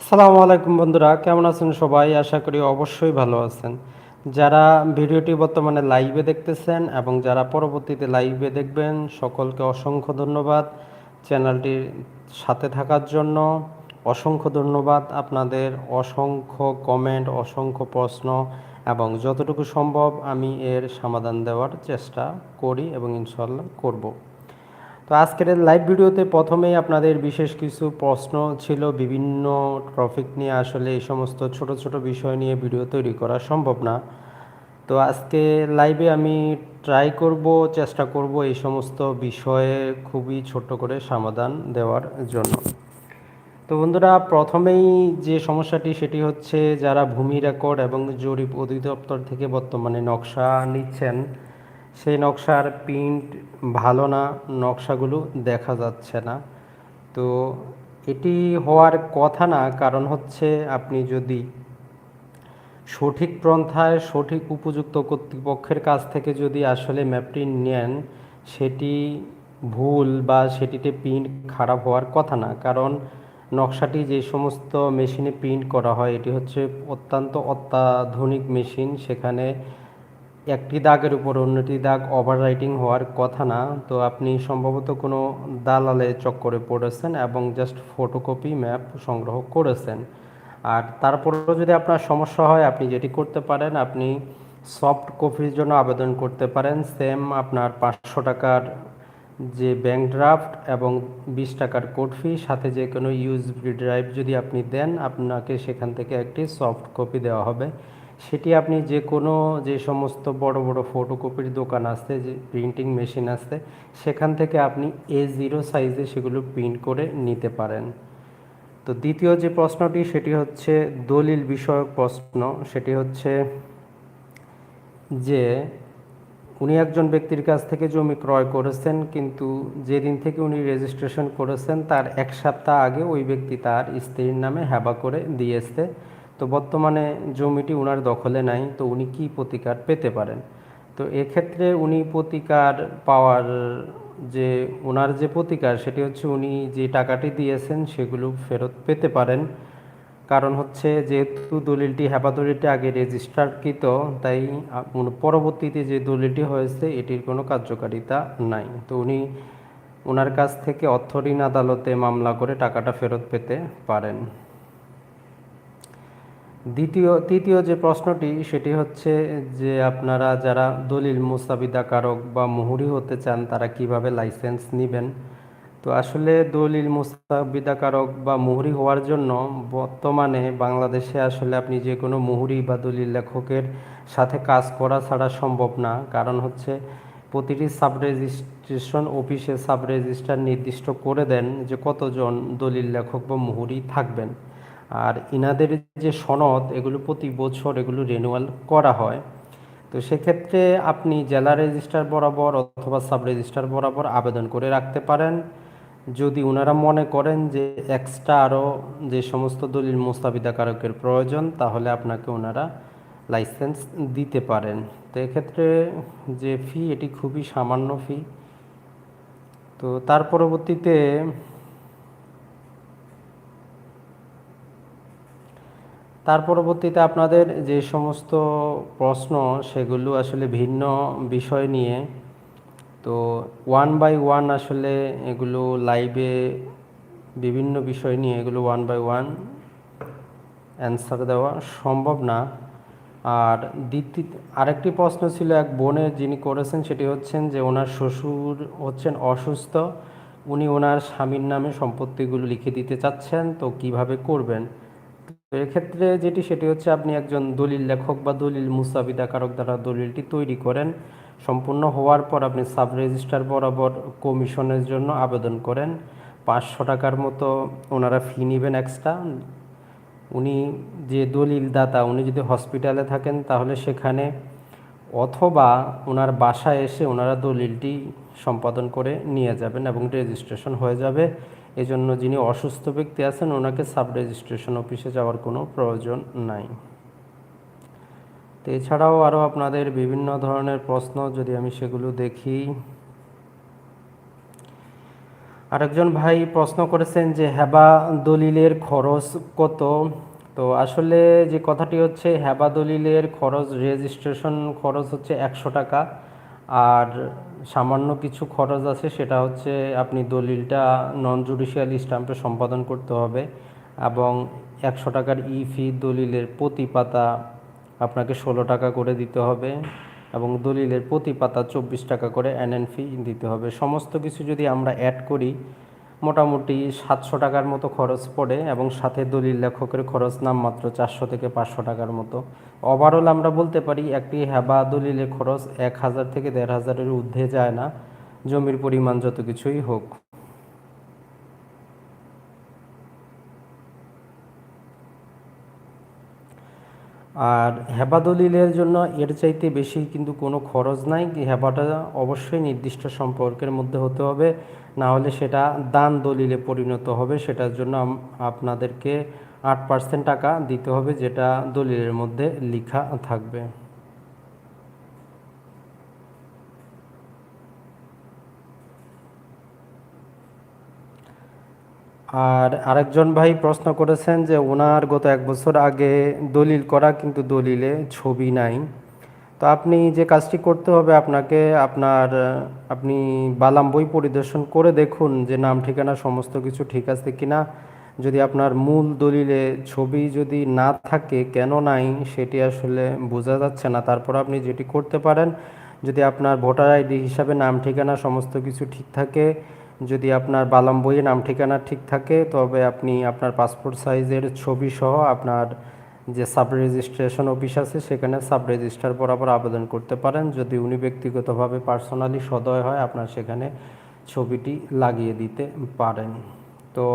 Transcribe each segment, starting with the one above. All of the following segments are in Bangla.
আসসালামু আলাইকুম বন্ধুরা, কেমন আছেন সবাই? আশা করি অবশ্যই ভালো আছেন। যারা ভিডিওটি বর্তমানে লাইভে দেখতেছেন এবং যারা পরবর্তীতে লাইভে দেখবেন, সকলকে অসংখ্য ধন্যবাদ। চ্যানেলটির সাথে থাকার জন্য অসংখ্য ধন্যবাদ। আপনাদের অসংখ্য কমেন্ট অসংখ্য প্রশ্ন এবং যতটুকু সম্ভব আমি এর সমাধান দেওয়ার চেষ্টা করি এবং ইনশাল্লাহ করব। তো আজকের লাইভ ভিডিওতে প্রথমেই আপনাদের বিশেষ কিছু প্রশ্ন ছিল, বিভিন্ন টপিক নিয়ে আসলে এই সমস্ত ছোট ছোট বিষয় নিয়ে ভিডিও তৈরি করা সম্ভব না। তো আজকে লাইভে আমি ট্রাই করব, চেষ্টা করব এই সমস্ত বিষয়ে খুবই ছোট করে সমাধান দেওয়ার জন্য। তো বন্ধুরা, প্রথমেই যে সমস্যাটি, সেটি হচ্ছে যারা ভূমি রেকর্ড এবং জরিপ অধিদপ্তর থেকে বর্তমানে নকশা নিচ্ছেন সেই নকশার প্রিন্ট ভালো না, নকশাগুলো দেখা যাচ্ছে না। তো এটি হওয়ার কথা না, কারণ হচ্ছে আপনি যদি সঠিক পন্থায় সঠিক উপযুক্ত কর্তৃপক্ষের কাছ থেকে যদি আসলে ম্যাপটি নেন, সেটি ভুল বা সেটিতে প্রিন্ট খারাপ হওয়ার কথা না। কারণ নকশাটি যে সমস্ত মেশিনে প্রিন্ট করা হয়, এটি হচ্ছে অত্যন্ত অত্যাধুনিক মেশিন। সেখানে একটি দাগের উপর অন্যটি দাগ ওভার রাইটিং হওয়ার কথা না। তো আপনি সম্ভবত কোনো দালালে চক্করে পড়েছেন এবং জাস্ট ফটোকপি ম্যাপ সংগ্রহ করেছেন। আর তারপরেও যদি আপনার সমস্যা হয়, আপনি যেটি করতে পারেন, আপনি সফট কপির জন্য আবেদন করতে পারেন। সেম আপনার পাঁচশো টাকার যে ব্যাংক ড্রাফট এবং বিশ টাকার কোড ফি সাথে যে কোনো ইউএসবি ড্রাইভ যদি আপনি দেন, আপনাকে সেখান থেকে একটি সফট কপি দেওয়া হবে। সেটি আপনি যে কোনো যে সমস্ত বড় বড় ফটোকপির দোকান আছে যে প্রিন্টিং মেশিন আছে সেখান থেকে আপনি এ জিরো সাইজে সেগুলো প্রিন্ট করে নিতে পারেন। তো দ্বিতীয় যে প্রশ্নটি, সেটি হচ্ছে দলিল বিষয়ক প্রশ্ন। সেটি হচ্ছে যে, উনি একজন ব্যক্তির কাছ থেকে জমি ক্রয় করেছেন, কিন্তু যেদিন থেকে উনি রেজিস্ট্রেশন করেছেন, তার এক সপ্তাহ আগে ওই ব্যক্তি তার স্ত্রীর নামে হ্যাবা করে দিয়েছে। তো বর্তমানে জমিটি ওনার দখলে নাই, তো উনি কি প্রতিকার পেতে পারেন? তো এক্ষেত্রে উনি প্রতিকার পাওয়ার যে ওনার যে প্রতিকার, সেটি হচ্ছে উনি যে টাকাটি দিয়েছেন সেগুলো ফেরত পেতে পারেন। কারণ হচ্ছে যেহেতু দলিলটি হেপাদলিটি আগে রেজিস্টারকৃত, তাই পরবর্তীতে যে দলিলটি হয়েছে, এটির কোনো কার্যকারিতা নাই। তো উনি ওনার কাছ থেকে অর্থ ঋণ আদালতে মামলা করে টাকাটা ফেরত পেতে পারেন। দ্বিতীয়, তৃতীয় যে প্রশ্নটি, সেটি হচ্ছে যে আপনারা যারা দলিল মুস্তাবিদাকারক বা মুহুরি হতে চান, তারা কীভাবে লাইসেন্স নেবেন? তো আসলে দলিল মুস্তাবিদাকারক বা মুহুরি হওয়ার জন্য বর্তমানে বাংলাদেশে আসলে আপনি যে কোনো মুহুরি বা দলিল লেখকের সাথে কাজ করা ছাড়া সম্ভব না। কারণ হচ্ছে প্রতিটি সাব রেজিস্ট্রেশন অফিসে সাব রেজিস্ট্রার নির্দিষ্ট করে দেন যে কতজন দলিল লেখক বা মুহুরি থাকবেন। আর ইনাদের যে সনদ, এগুলো প্রতি বছর এগুলো রিনিউয়াল করা হয়। তো সেক্ষেত্রে আপনি জেলা রেজিস্ট্রার বরাবর অথবা সাব রেজিস্ট্রার বরাবর আবেদন করে রাখতে পারেন। যদি ওনারা মনে করেন যে এক্সট্রা আরও যে সমস্ত দলিল মোস্তাবিদাকারকের প্রয়োজন, তাহলে আপনাকে ওনারা লাইসেন্স দিতে পারেন। তো এক্ষেত্রে যে ফি এটি খুবই সামান্য ফি তো তার পরবর্তীতে তার পরবর্তীতে আপনাদের যে সমস্ত প্রশ্ন, সেগুলো আসলে ভিন্ন বিষয় নিয়ে, তো ওয়ান বাই ওয়ান আসলে এগুলো লাইভে বিভিন্ন বিষয় নিয়ে এগুলো ওয়ান বাই ওয়ান অ্যান্সার দেওয়া সম্ভব না। আর দ্বিতীয়, আরেকটি প্রশ্ন ছিল এক বোনের যিনি করেছেন, সেটি হচ্ছেন যে ওনার শ্বশুর হচ্ছেন অসুস্থ, উনি ওনার স্বামীর নামে সম্পত্তিগুলো লিখে দিতে চাচ্ছেন, তো কীভাবে করবেন? তো এক্ষেত্রে যেটি, সেটি হচ্ছে আপনি একজন দলিল লেখক বা দলিল মুসাবিদাকারক দ্বারা দলিলটি তৈরি করেন। সম্পূর্ণ হওয়ার পর আপনি সাব রেজিস্ট্রার বরাবর কমিশনের জন্য আবেদন করেন। পাঁচশো টাকার মতো ওনারা ফি নেবেন এক্সট্রা উনি যে দলিল দাতা, উনি যদি হসপিটালে থাকেন, তাহলে সেখানে অথবা ওনার বাসায় এসে ওনারা দলিলটি সম্পাদন করে নিয়ে যাবেন এবং রেজিস্ট্রেশন হয়ে যাবে। এজন্য যিনি অসুস্থ ব্যক্তি আছেন, ওনাকে সাব রেজিস্ট্রেশন অফিসে যাওয়ার কোনো প্রয়োজন নাই। তো এছাড়াও আরও আপনাদের বিভিন্ন ধরনের প্রশ্ন, যদি আমি সেগুলো দেখি। আরেকজন ভাই প্রশ্ন করেছেন যে হেবা দলিলের খরচ কত? তো আসলে যে কথাটি হচ্ছে হেবা দলিলের খরচ, রেজিস্ট্রেশন খরচ হচ্ছে একশো টাকা। আর সামান্য কিছু খরচ আছে, সেটা হচ্ছে আপনি দলিলটা নন জুডিশিয়াল স্ট্যাম্পে সম্পাদন করতে হবে এবং একশো টাকার ই ফি দলিলের প্রতি পাতা আপনাকে ষোলো টাকা করে দিতে হবে এবং দলিলের প্রতি পাতা চব্বিশ টাকা করে এন ফি দিতে হবে। সমস্ত কিছু যদি আমরা অ্যাড করি মোটামুটি সাতশো টাকার মতো খরচ পড়ে এবং সাথে দলিল লেখকের খরচ নামমাত্র চারশো থেকে পাঁচশো টাকার মতো। ওভারঅল আমরা বলতে পারি একটি হেবা দলিলের খরচ এক হাজার থেকে দেড় হাজারের ঊর্ধ্বে যায় না, জমির পরিমাণ যত কিছুই হোক। আর হেবা দলিলের জন্য এর চাইতে বেশি কিন্তু কোনো খরচ নাই, হেবাটা অবশ্যই নির্দিষ্ট সম্পর্কের মধ্যে হতে হবে। না হলে সেটা দান দলিলে পরিণত হবে, সেটার জন্য আপনাদেরকে আট পার্সেন্ট টাকা দিতে হবে যেটা দলিলের মধ্যে লেখা থাকবে। আর আরেকজন ভাই প্রশ্ন করেছেন যে, ওনার গত এক বছর আগে দলিল করা কিন্তু দলিলে ছবি নাই। তো আপনি যে কাজটি করতে হবে আপনাকে আপনার, আপনি বালাম বই পরিদর্শন করে দেখুন যে নাম, ঠিকানা, সমস্ত কিছু ঠিক আছে কি না যদি আপনার মূল দলিলে ছবি যদি না থাকে, কেন নাই, সেটি আসলে বোঝা যাচ্ছে না। তারপর আপনি যেটি করতে পারেন, যদি আপনার ভোটার আইডি হিসাবে নাম, ঠিকানা, সমস্ত কিছু ঠিক থাকে, যদি আপনার বালাম বইয়ে নাম, ঠিকানা ঠিক থাকে, তবে আপনি আপনার পাসপোর্ট সাইজের ছবি সহ আপনার যে সাব রেজিস্ট্রেশন অফিস আছে, সেখানে সাব রেজিস্ট্রার বরাবর আবেদন করতে পারেন। যদি উনি ব্যক্তিগতভাবে পার্সোনালি সদয় হয়, আপনার সেখানে ছবিটি লাগিয়ে দিতে পারেন। তো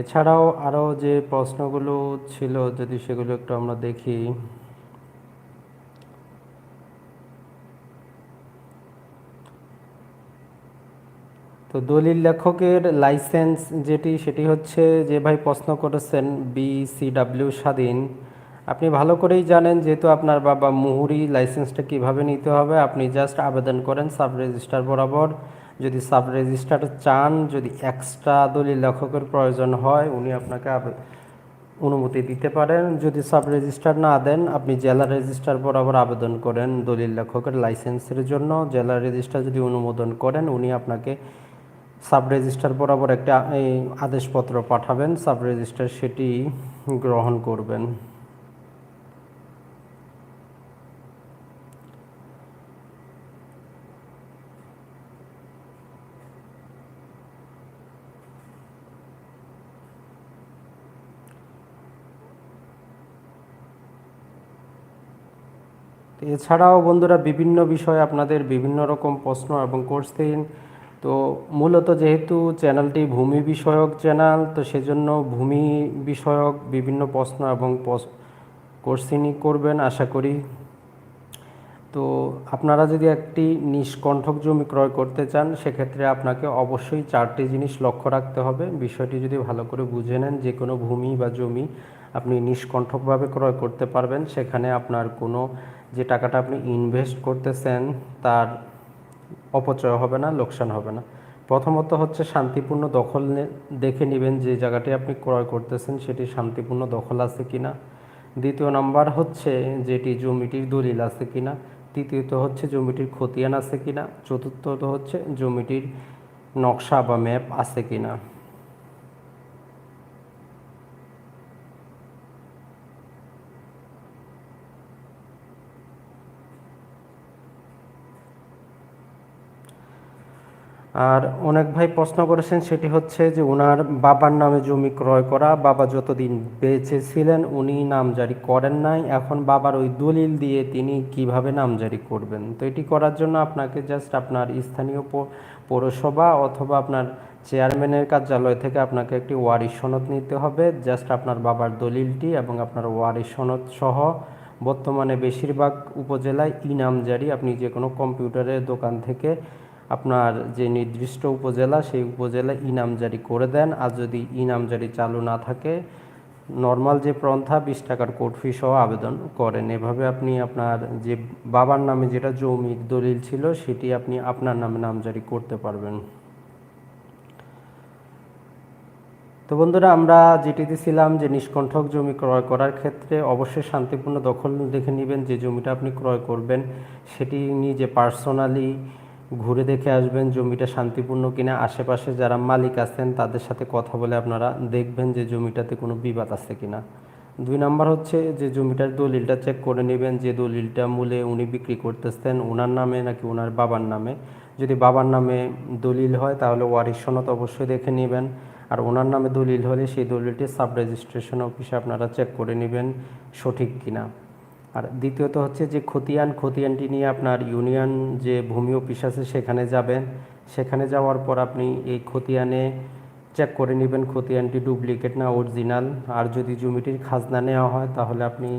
এছাড়াও আরও যে প্রশ্নগুলো ছিল, যদি সেগুলো একটু আমরা দেখি। তো দলিল লেখকের লাইসেন্স যেটি, সেটি হচ্ছে যে, ভাই, প্রশ্ন করেছেন বিসিডাব্লিউ স্বাধীন। আপনি ভালো করেই জানেন যেহেতু আপনার বাবা মুহুরি লাইসেন্সটা কীভাবে নিতে হবে। আপনি জাস্ট আবেদন করেন সাব রেজিস্টার বরাবর। যদি সাব রেজিস্টার চান, যদি এক্সট্রা দলিল লেখকের প্রয়োজন হয়, উনি আপনাকে অনুমতি দিতে পারেন। যদি সাব রেজিস্টার না দেন, আপনি জেলা রেজিস্টার বরাবর আবেদন করেন দলিল লেখকের লাইসেন্সের জন্য। জেলা রেজিস্টার যদি অনুমোদন করেন, উনি আপনাকে সাব রেজিস্টার বরাবর একটা আদেশপত্র পাঠাবেন সাব রেজিস্টার সেটি গ্রহণ করবেন। এছাড়াও বন্ধুরা, বিভিন্ন বিষয়ে আপনাদের বিভিন্ন রকম প্রশ্ন এবং কোর্সিন তো মূলত যেহেতু চ্যানেলটি ভূমি বিষয়ক চ্যানেল, তো সেজন্য ভূমি বিষয়ক বিভিন্ন প্রশ্ন এবং কোর্সিনই করবেন আশা করি। তো আপনারা যদি একটি নিষ্কণ্ঠক জমি ক্রয় করতে চান, সেক্ষেত্রে আপনাকে অবশ্যই চারটি জিনিস লক্ষ্য রাখতে হবে। বিষয়টি যদি ভালো করে বুঝে নেন যে কোনো ভূমি বা জমি আপনি নিষ্কণ্ঠকভাবে ক্রয় করতে পারবেন, সেখানে আপনার কোনো যে টাকাটা আপনি ইনভেস্ট করতেছেন, তার অপচয় হবে না, লোকসান হবে না। প্রথমত হচ্ছে শান্তিপূর্ণ দখল দেখে নেবেন যে জায়গাটি আপনি ক্রয় করতেছেন, সেটি শান্তিপূর্ণ দখল আছে কি না। দ্বিতীয় নাম্বার হচ্ছে যেটি জমিটির দলিল আছে কি না। তৃতীয়ত হচ্ছে জমিটির খতিয়ান আছে কি না। চতুর্থত হচ্ছে জমিটির নকশা বা ম্যাপ আছে কিনা আর অনেক ভাই প্রশ্ন করেছেন সেটি হচ্ছে যে ওনার বাবার নামে জমি ক্রয় করা, বাবা যতদিন বেঁচে ছিলেন উনি নামজারি করেন নাই, এখন বাবার ওই দলিল দিয়ে তিনি কীভাবে নামজারি করবেন? তো এটি করার জন্য আপনাকে জাস্ট আপনার স্থানীয় পৌরসভা অথবা আপনার চেয়ারম্যানের কার্যালয় থেকে আপনাকে একটি ওয়ারিশ সনদ নিতে হবে জাস্ট আপনার বাবার দলিলটি এবং আপনার ওয়ারিশ সনদ সহ বর্তমানে বেশিরভাগ উপজেলায় ই ইনামজারি আপনি যে কোনো কম্পিউটারের দোকান থেকে আপনার যে নির্দিষ্ট উপজেলা, সেই উপজেলা ইনাম জারি করে দেন। আর যদি ইনাম জারি চালু না থাকে, নর্মাল যে প্রন্থা বিশ টাকার কোর্ট ফি সহ আবেদন করেন। এভাবে আপনি আপনার যে বাবার নামে যেটা জমির দলিল ছিল, সেটি আপনি আপনার নামে নামজারি করতে পারবেন। তো বন্ধুরা, আমরা যেটিতে ছিলাম যে নিষ্কণ্ঠক জমি ক্রয় করার ক্ষেত্রে অবশ্যই শান্তিপূর্ণ দখল দেখে নেবেন। যে জমিটা আপনি ক্রয় করবেন, সেটি নিজে পার্সোনালি ঘুরে দেখে আসবেন জমিটা শান্তিপূর্ণ কিনা। আশেপাশে যারা মালিক আছেন, তাদের সাথে কথা বলে আপনারা দেখবেন যে জমিটাতে কোনো বিবাদ আছে কিনা। দুই নাম্বার হচ্ছে যে জমিটার দলিলটা চেক করে নেবেন যে দলিলটা মূলে উনি বিক্রি করতেছেন ওনার নামে নাকি ওনার বাবার নামে। যদি বাবার নামে দলিল হয়, তাহলে ওয়ারিশ সনদ অবশ্যই দেখে নেবেন। আর ওনার নামে দলিল হলে সেই দলিলটি সাব রেজিস্ট্রেশন অফিসে আপনারা চেক করে নেবেন সঠিক কিনা। আর দ্বিতীয়ত হচ্ছে যে খতিয়ান, খতিয়ানটি নিয়ে আপনার ইউনিয়ন যে ভূমি অফিস আছে সেখানে যাবেন। সেখানে যাওয়ার পর আপনি এই খতিয়ানে চেক করে নেবেন খতিয়ানটি ডুপ্লিকেট না অরিজিনাল আর যদি জমিটির খাজনা নেওয়া হয়, তাহলে আপনি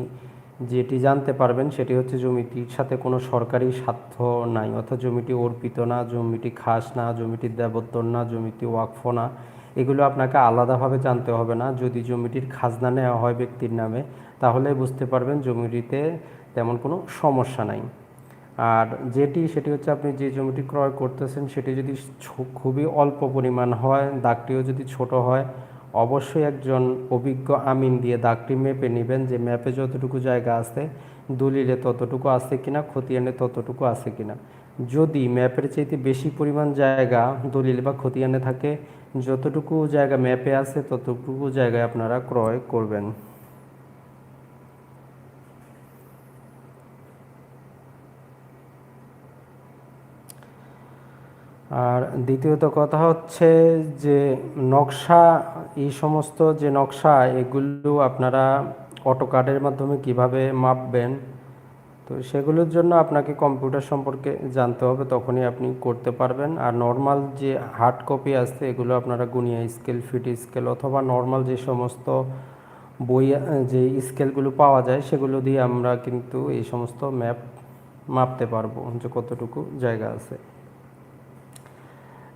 যেটি জানতে পারবেন সেটি হচ্ছে জমিটির সাথে কোনো সরকারি স্বার্থ নাই। অর্থাৎ জমিটি অর্পিত না, জমিটি খাস না, জমিটি দেবত্তর না, জমিটি ওয়াকফ না। এগুলো আপনাকে আলাদাভাবে জানতে হবে না। যদি জমিটির খাজনা নেওয়া হয় ব্যক্তির নামে তাহলে বুঝতে পারবেন জমিটিতে তেমন কোনো সমস্যা নাই। আর যেটি, সেটি হচ্ছে আপনি যে জমিটি ক্রয় করতেছেন, সেটি যদি খুবই অল্প পরিমাণ হয়, দাগটিও যদি ছোট হয়, অবশ্যই একজন অভিজ্ঞ আমিন দিয়ে দাগটি মেপে নেবেন যে ম্যাপে যতটুকু জায়গা আছে, দলিলে ততটুকু আছে কিনা, খতিয়ানে ততটুকু আছে কিনা। যদি ম্যাপের চাইতে বেশি পরিমাণ জায়গা দলিল বা খতিয়ানে থাকে, যতটুকু জায়গা ম্যাপে আছে, ততটুকু জায়গায় আপনারা ক্রয় করবেন। আর দ্বিতীয়ত কথা হচ্ছে যে নকশা, এই সমস্ত যে নকশা, এগুলো আপনারা অটোকাডের মাধ্যমে কীভাবে মাপবেন? তো সেগুলোর জন্য আপনাকে কম্পিউটার সম্পর্কে জানতে হবে, তখনই আপনি করতে পারবেন। আর নর্মাল যে হার্ড কপি আছে, এগুলো আপনারা গুনিয়া স্কেল ফিট স্কেল অথবা নর্মাল যে সমস্ত বই, যে স্কেলগুলো পাওয়া যায়, সেগুলো দিয়ে আমরা কিন্তু এই সমস্ত ম্যাপ মাপতে পারব, যে কতটুকু জায়গা আছে।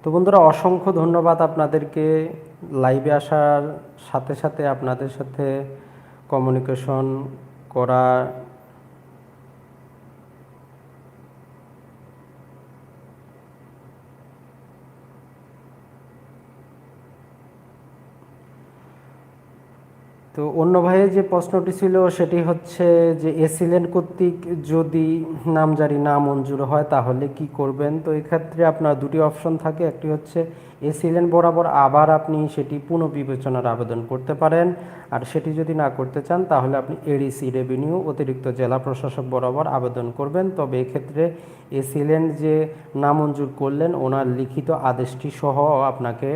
তো বন্ধুরা অসংখ্য ধন্যবাদ আপনাদেরকে। লাইভে আসার সাথে সাথে আপনাদের সাথে কমিউনিকেশন করা তো অন্য ভাইয়ের যে প্রশ্নটি ছিল সেটি হচ্ছে যে এসিলেন কর্তৃক যদি নামজারি না মঞ্জুর হয় তাহলে কি করবেন? তো এক্ষেত্রে আপনার দুটি অপশন থাকে। একটি হচ্ছে এসিলেন বরাবর আবার আপনি সেটি পুনঃবিবেচনার আবেদন করতে পারেন। আর সেটি যদি না করতে চান তাহলে আপনি এডিসি রেভিনিউ, অতিরিক্ত জেলা প্রশাসক বরাবর আবেদন করবেন। তবে এক্ষেত্রে এসিলেন যে নামঞ্জুর করলেন, ওনার লিখিত আদেশটি সহ আপনাকে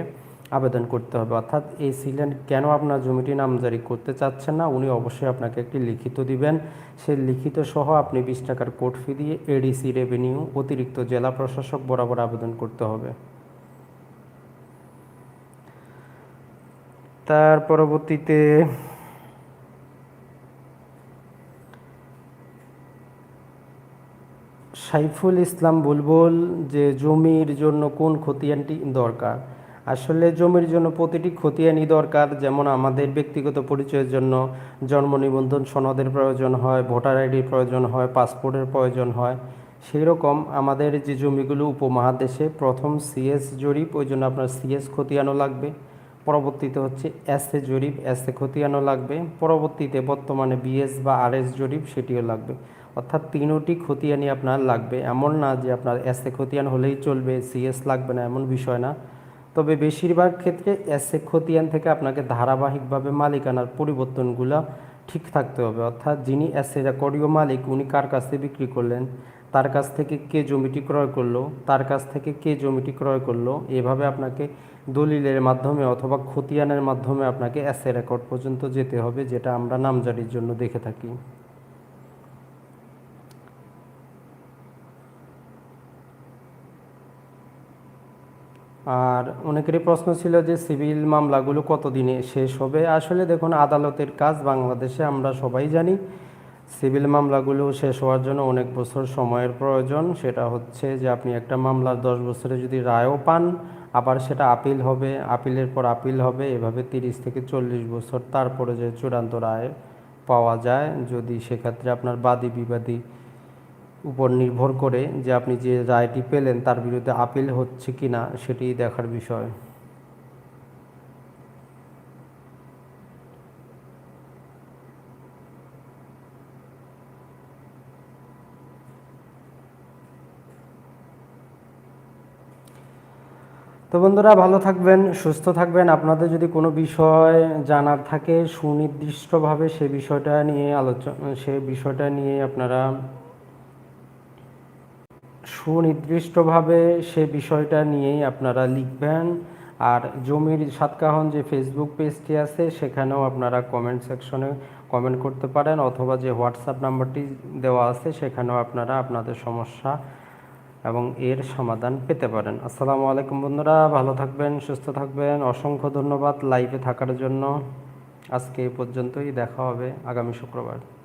আবেদন করতে হবে। অর্থাৎ এই সিলেন্ড কেন আপনার জমিটি নামজারি করতে চাচ্ছেন না? উনি অবশ্যই আপনাকে একটি লিখিত দিবেন। সেই লিখিত সহ আপনি বিশ টাকার কোর্ট ফি দিয়ে এডিসি রেভিনিউ অতিরিক্ত জেলা প্রশাসক বরাবর আবেদন করতে হবে। তার পরবর্তীতে সাইফুল ইসলাম বুলবুল, যে জমির জন্য কোন খতিয়ানটি দরকার? আসলে জমির জন্য প্রতিটি খতিয়ানি দরকার, যেমন আমাদের ব্যক্তিগত পরিচয়ের জন্য জন্ম নিবন্ধন সনদের প্রয়োজন হয়, ভোটার আইডির প্রয়োজন হয় পাসপোর্টের প্রয়োজন হয়। সেই রকম আমাদের যে জমিগুলো উপমহাদেশে প্রথম সিএস জরিপ, ওই জন্য আপনার সিএস খতিয়ানও লাগবে। পরবর্তীতে হচ্ছে এস এ জরিপ এস এ খতিয়ানও লাগবে। পরবর্তীতে বর্তমানে বিএস বা আর এস জরিপ, সেটিও লাগবে। অর্থাৎ তিনোটি খতিয়ানি আপনার লাগবে। এমন না যে আপনার এস এ খতিয়ান হলেই চলবে সিএস লাগবে না, এমন বিষয় না। তবে বেশিরভাগ ক্ষেত্রে এসে খতিয়ান থেকে আপনাকে ধারাবাহিকভাবে মালিকানার পরিবর্তনগুলো ঠিক থাকতে হবে। অর্থাৎ যিনি এসে রেকর্ডীয় মালিক, উনি কার কাছ বিক্রি করলেন? তার কাছ থেকে কে জমিটি ক্রয় করল? তার কাছ থেকে কে জমিটি ক্রয় করল? এভাবে আপনাকে দলিলের মাধ্যমে অথবা খতিয়ানের মাধ্যমে আপনাকে এসে রেকর্ড পর্যন্ত যেতে হবে, যেটা আমরা নামজারির জন্য দেখে থাকি। আর অনেকেরই প্রশ্ন ছিল যে সিভিল মামলাগুলো কতদিনে শেষ হবে? আসলে দেখুন, আদালতের কাজ বাংলাদেশে আমরা সবাই জানি। সিভিল মামলাগুলো শেষ হওয়ার জন্য অনেক বছর সময়ের প্রয়োজন। সেটা হচ্ছে যে আপনি একটা মামলার দশ বছরে যদি রায়ও পান, আবার সেটা আপিল হবে, আপিলের পর আপিল হবে, এভাবে তিরিশ থেকে চল্লিশ বছর তারপরে যে চূড়ান্ত রায় পাওয়া যায়, যদি সেক্ষেত্রে আপনার বাদী বিবাদী উপর নির্ভর করে যে আপনি যে রায়টি পেলেন, তার বিরুদ্ধে আপিল হচ্ছে কি না, সেটি দেখার বিষয়। তো বন্ধুরা, ভালো থাকবেন, সুস্থ থাকবেন। আপনাদের যদি কোনো বিষয় জানার থাকে, সুনির্দিষ্টভাবে সে বিষয়টা নিয়ে আলোচনা সে বিষয়টা নিয়ে আপনারা সুনির্দিষ্টভাবে সে বিষয়টা নিয়েই আপনারা লিখবেন। আর জমির সাতকাহন যে ফেসবুক পেজটি আছে, সেখানেও আপনারা কমেন্ট সেকশনে কমেন্ট করতে পারেন, অথবা যে হোয়াটসঅ্যাপ নাম্বারটি দেওয়া আছে, সেখানেও আপনারা আপনাদের সমস্যা এবং এর সমাধান পেতে পারেন। আসসালামু আলাইকুম বন্ধুরা, ভালো থাকবেন, সুস্থ থাকবেন। অসংখ্য ধন্যবাদ লাইভে থাকার জন্য। আজকে এই পর্যন্তই, দেখা হবে আগামী শুক্রবার।